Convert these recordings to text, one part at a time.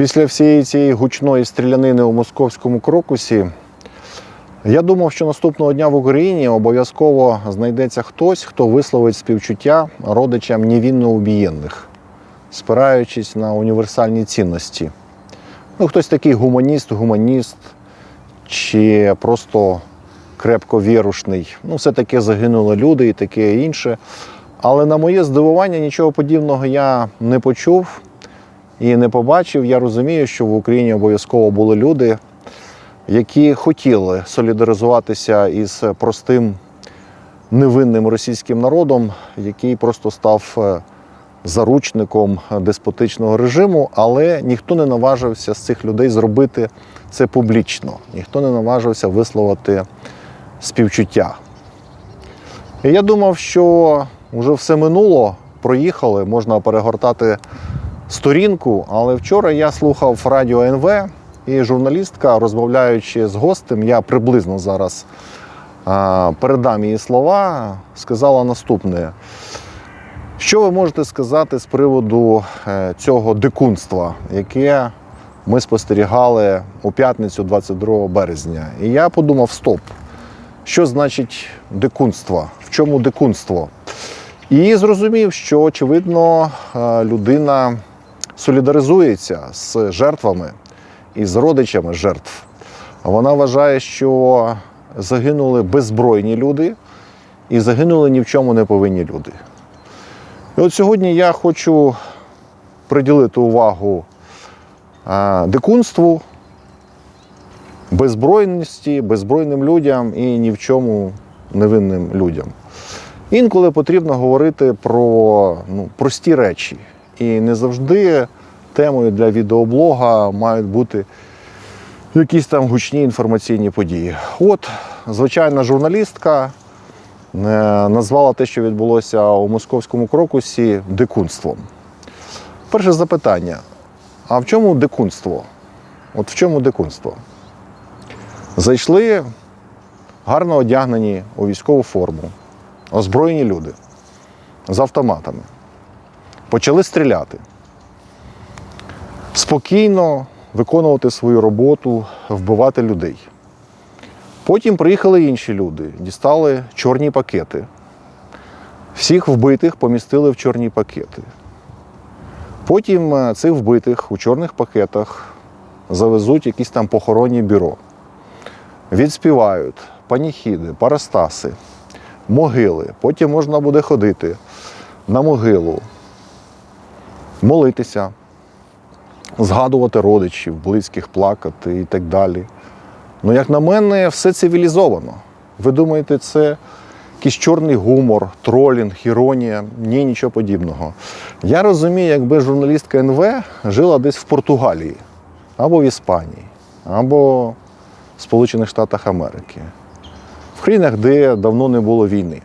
Після всієї цієї гучної стрілянини у московському крокусі я думав, що наступного дня в Україні обов'язково знайдеться хтось, хто висловить співчуття родичам невінно убієнних, спираючись на універсальні цінності. Ну, хтось такий гуманіст, гуманіст чи просто крепко вірушний. Ну, все-таки загинули люди і таке інше. Але на моє здивування нічого подібного я не почув і не побачив. Я розумію, що в Україні обов'язково були люди, які хотіли солідаризуватися із простим невинним російським народом, який просто став е, заручником деспотичного режиму, але ніхто не наважився з цих людей зробити це публічно, ніхто не наважився висловити співчуття. І я думав, що вже все минуло, проїхали, можна перегортати сторінку, але вчора я слухав радіо НВ, і журналістка, розмовляючи з гостем, я приблизно зараз передам її слова, сказала наступне. Що ви можете сказати з приводу е, цього дикунства, яке ми спостерігали у п'ятницю 22 березня? І я подумав: стоп, що значить дикунство? В чому дикунство? І зрозумів, що очевидно е, людина солідаризується з жертвами і з родичами жертв. Вона вважає, що загинули беззбройні люди і загинули ні в чому не повинні люди. І от сьогодні я хочу приділити увагу е, дикунству, беззбройності, беззбройним людям і ні в чому невинним людям. Інколи потрібно говорити про ну, прості речі. І не завжди темою для відеоблога мають бути якісь там гучні інформаційні події. От звичайна журналістка е, назвала те, що відбулося у московському крокусі, дикунством. Перше запитання: а в чому дикунство? От в чому дикунство? Зайшли гарно одягнені у військову форму, озброєні люди з автоматами. Почали стріляти. Спокійно виконувати свою роботу, вбивати людей. Потім приїхали інші люди, дістали чорні пакети. Всіх вбитих помістили в чорні пакети. Потім е, цих вбитих у чорних пакетах завезуть якісь там похоронні бюро. Відспівають паніхіди, парастаси, могили. Потім можна буде ходити на могилу, молитися, згадувати родичів, близьких, плакати і так далі. Ну, як на мене, все цивілізовано. Ви думаєте, це якийсь чорний гумор, тролінг, іронія? Ні, нічого подібного. Я розумію, якби журналістка НВ жила десь в Португалії, або в Іспанії, або в Сполучених Штатах Америки, в країнах, де давно не було війни.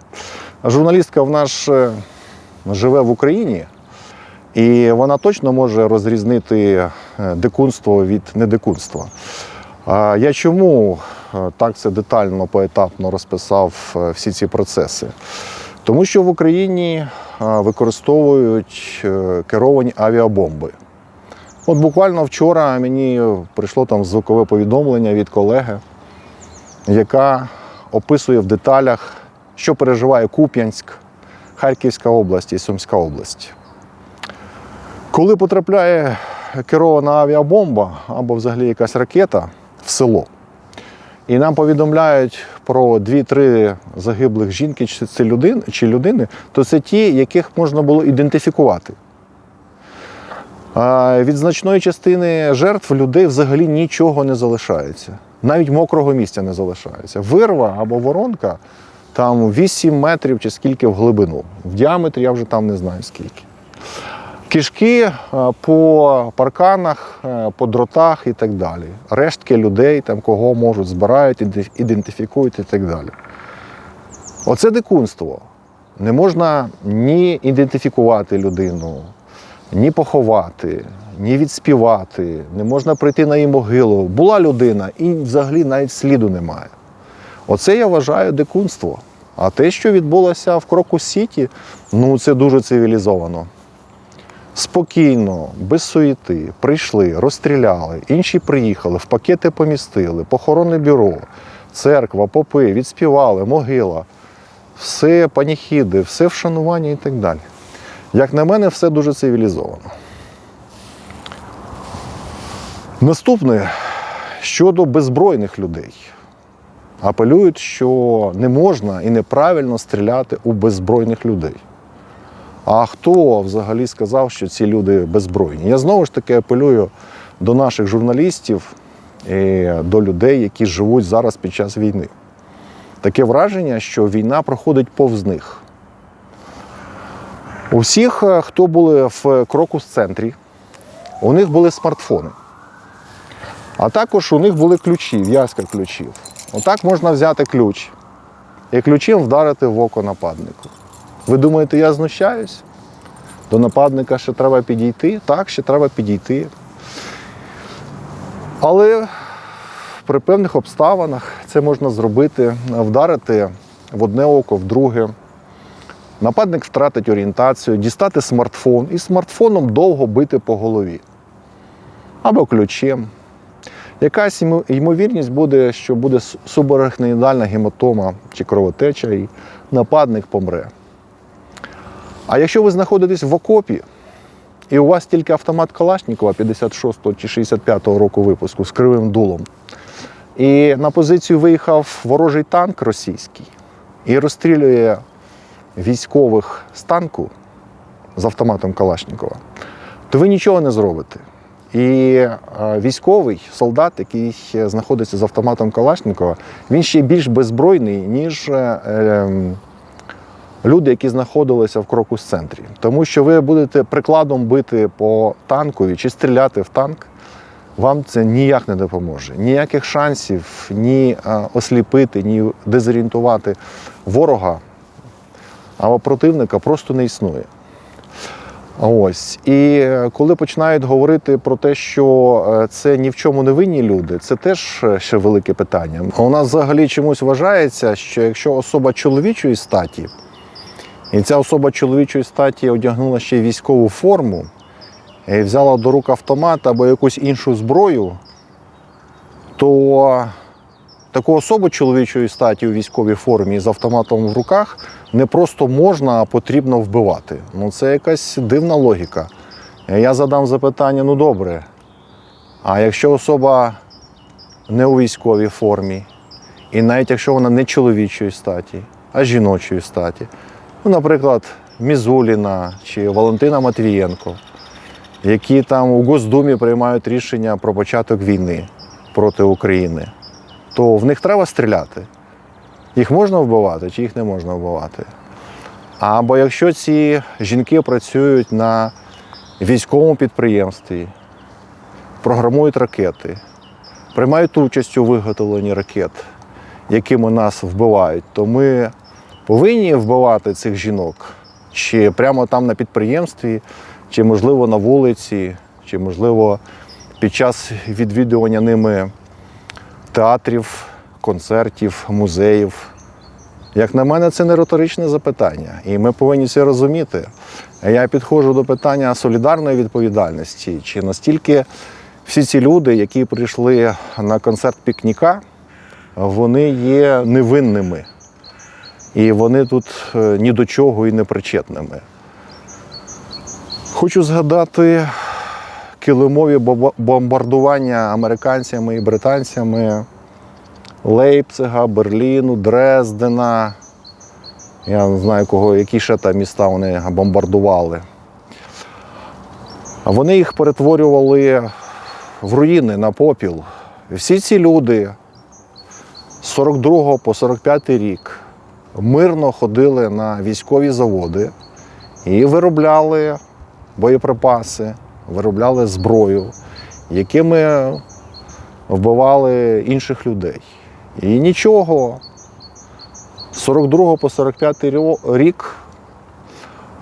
А журналістка в нас е, живе в Україні, і вона точно може розрізнити е, дикунство від недикунства. Я чому е, так це детально, поетапно розписав е, всі ці процеси? Тому що в Україні використовують керовані авіабомби. От буквально вчора мені прийшло там звукове повідомлення від колеги, яка описує в деталях, що переживає Куп'янськ, Харківська область і Сумська область. Коли потрапляє керована авіабомба або взагалі якась ракета в село, і нам повідомляють про 2-3 загиблих жінки чи людини, то це ті, яких можна було ідентифікувати. Від значної частини жертв людей взагалі нічого не залишається. Навіть мокрого місця не залишається. Вирва або воронка там 8 метрів чи скільки в глибину. В діаметрі я вже там не знаю скільки. Кишки е, по парканах, е, по дротах і так далі. Рештки людей, там, кого можуть, збирають, ідентифікують і так далі. Оце дикунство. Не можна ні ідентифікувати людину, ні поховати, ні відспівати, не можна прийти на її могилу. Була людина і взагалі навіть сліду немає. Оце я вважаю дикунство. А те, що відбулося в Крокус Сіті, ну це дуже цивілізовано. Спокійно, без суєти, прийшли, розстріляли, інші приїхали, в пакети помістили, похоронне бюро, церква, попи, відспівали, могила, все паніхіди, все вшанування і так далі. Як на мене, все дуже цивілізовано. Наступне щодо беззбройних людей. Апелюють, що не можна і неправильно стріляти у беззбройних людей. А хто взагалі сказав, що ці люди беззбройні? Я знову ж таки апелюю до наших журналістів і до людей, які живуть зараз під час війни. Таке враження, що війна проходить повз них. У всіх, е, хто були в крокус центрі, у них були смартфони. А також у них були ключі, в'язка ключів. Отак можна взяти ключ і ключем вдарити в око нападнику. Ви думаєте, я знущаюсь? До нападника ще треба підійти? Так, ще треба підійти. Але при певних обставинах це можна зробити, вдарити в одне око, в друге. Нападник втратить орієнтацію, дістати смартфон і смартфоном довго бити по голові. Або ключем. Якась ймовірність буде, що буде субарахноїдальна гематома чи кровотеча, і нападник помре. А якщо ви знаходитесь в окопі, і у вас тільки автомат Калашнікова 56 чи 65 року випуску з кривим дулом, і на позицію виїхав ворожий танк російський і розстрілює військових з танку з автоматом Калашнікова, то ви нічого не зробите. І е, військовий солдат, який знаходиться з автоматом Калашникова, він ще більш беззбройний, ніж е, ем, люди, які знаходилися в крокус центрі. Тому що ви будете прикладом бити по танкові чи стріляти в танк, вам це ніяк не допоможе. Ніяких шансів ні е, осліпити, ні дезорієнтувати ворога або противника просто не існує. Ось. І е, коли починають говорити про те, що е, це ні в чому не винні люди, це теж ще велике питання. У нас взагалі чомусь вважається, що якщо особа чоловічої статі, і ця особа чоловічої статі одягнула ще військову форму, і взяла до рук автомат або якусь іншу зброю, то таку особу чоловічої статі у військовій формі з автоматом в руках не просто можна, а потрібно вбивати. Ну це якась дивна логіка. Я задам запитання: ну добре. А якщо особа не у військовій формі, і навіть якщо вона не чоловічої статі, а жіночої статі, ну, наприклад, Мізуліна чи Валентина Матвієнко, які там у Госдумі приймають рішення про початок війни проти України, то в них треба стріляти. Їх можна вбивати чи їх не можна вбивати? Або якщо ці жінки працюють на військовому підприємстві, програмують ракети, приймають участь у виготовленні ракет, якими нас вбивають, то ми повинні вбивати цих жінок чи прямо там на підприємстві, чи, можливо, на вулиці, чи, можливо, під час відвідування ними театрів, концертів, музеїв. Як на мене, це не риторичне запитання, і ми повинні це розуміти. Я підходжу до питання солідарної відповідальності. Чи настільки всі ці люди, які прийшли на концерт пікніка, вони є невинними. І вони тут е, ні до чого і не причетними. Хочу згадати килимові бомбардування американцями і британцями Лейпцига, Берліну, Дрездена. Я не знаю, кого, які ще там міста вони бомбардували. Вони їх перетворювали в руїни на попіл. Всі ці люди з 42 по 45 рік мирно ходили на військові заводи і виробляли боєприпаси, виробляли зброю, якими вбивали інших людей. І нічого. З 42 по 45 рю- рік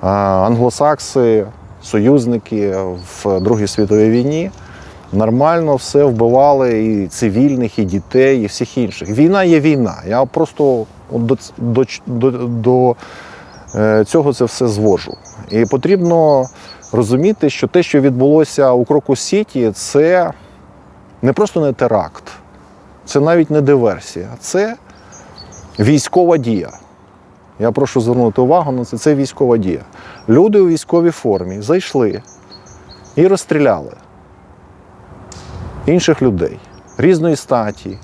англосакси, союзники в Другій світовій війні нормально все вбивали і цивільних, і дітей, і всіх інших. Війна є війна. Я просто до, до, до, до е, цього це все звожу. І потрібно розуміти, що те, що відбулося у Крокус Сіті, це не просто не теракт, це навіть не диверсія, це військова дія. Я прошу звернути увагу на це. Це військова дія. Люди у військовій формі зайшли і розстріляли інших людей різної статі,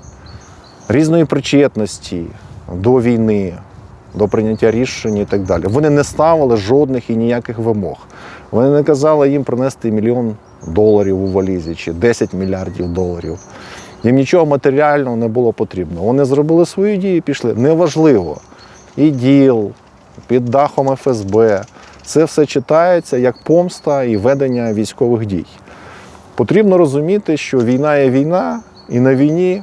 різної причетності до війни, до прийняття рішень і так далі. Вони не ставили жодних і ніяких вимог. Вони не казали їм принести мільйон доларів у валізі чи 10 мільярдів доларів. Їм нічого матеріального не було потрібно. Вони зробили свої дії і пішли. Неважливо. І діл під дахом ФСБ. Це все читається як помста і ведення військових дій. Потрібно розуміти, що війна є війна, і на війні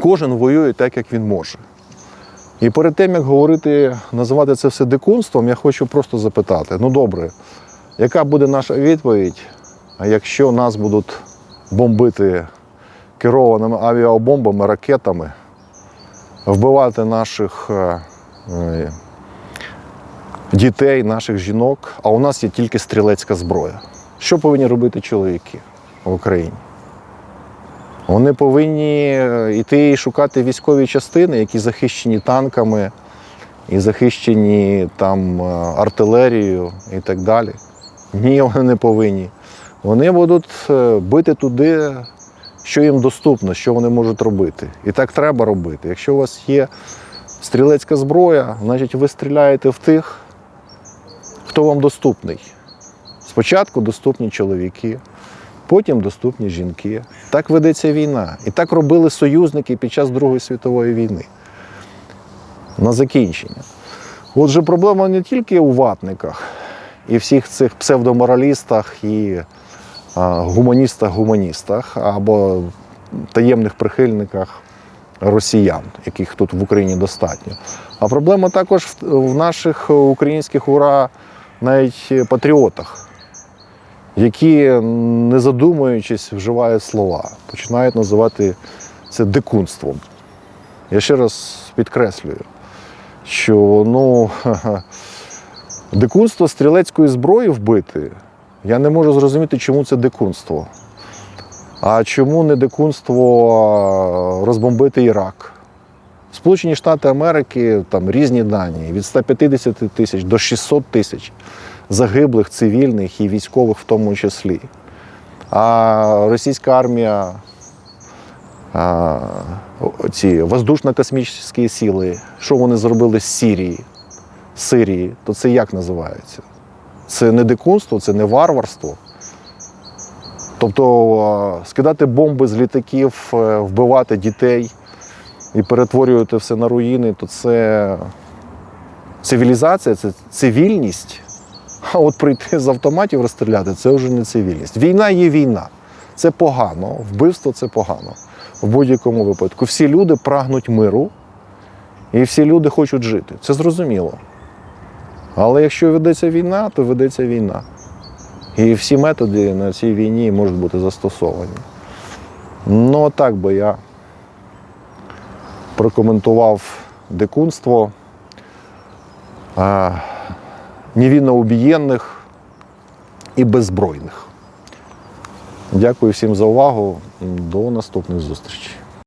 кожен воює так, як він може. І перед тим, як говорити, називати це все дикунством, я хочу просто запитати: ну добре, яка буде наша відповідь, якщо нас будуть бомбити керованими авіабомбами, ракетами, вбивати наших е, е, дітей, наших жінок, а у нас є тільки стрілецька зброя. Що повинні робити чоловіки в Україні? Вони повинні е, йти і шукати військові частини, які захищені танками і захищені там е, артилерією і так далі. Ні, вони не повинні. Вони будуть е, бити туди, що їм доступно, що вони можуть робити. І так треба робити. Якщо у вас є стрілецька зброя, значить ви стріляєте в тих, хто вам доступний. Спочатку доступні чоловіки, потім доступні жінки. Так ведеться війна. І так робили союзники під час Другої світової війни. На закінчення. Отже, проблема не тільки у ватниках і всіх цих псевдоморалістах і гуманістах-гуманістах або таємних прихильниках росіян, яких тут в Україні достатньо. А проблема також в наших українських ура навіть патріотах, які, не задумуючись, вживають слова, починають називати це дикунством. Я ще раз підкреслюю, що ну, дикунство стрілецької зброї вбити, я не можу зрозуміти, чому це дикунство. А чому не дикунство розбомбити Ірак? Сполучені Штати Америки там різні дані від 150 тисяч до 600 тисяч загиблих цивільних і військових в тому числі. А російська армія, а, ці воздушно-космічні сили, що вони зробили з Сирії, Сирії, то це як називається? Це не дикунство, це не варварство. Тобто скидати бомби з літаків, е, вбивати дітей і перетворювати все на руїни, то це цивілізація, це цивільність. А от прийти з автоматів розстріляти це вже не цивільність. Війна є війна. Це погано, вбивство це погано. В будь-якому випадку. Всі люди прагнуть миру, і всі люди хочуть жити. Це зрозуміло. Але якщо ведеться війна, то ведеться війна. І всі методи на цій війні можуть бути застосовані. Ну, так би я прокоментував дикунство невинно убієнних і беззбройних. Дякую всім за увагу. До наступних зустрічей.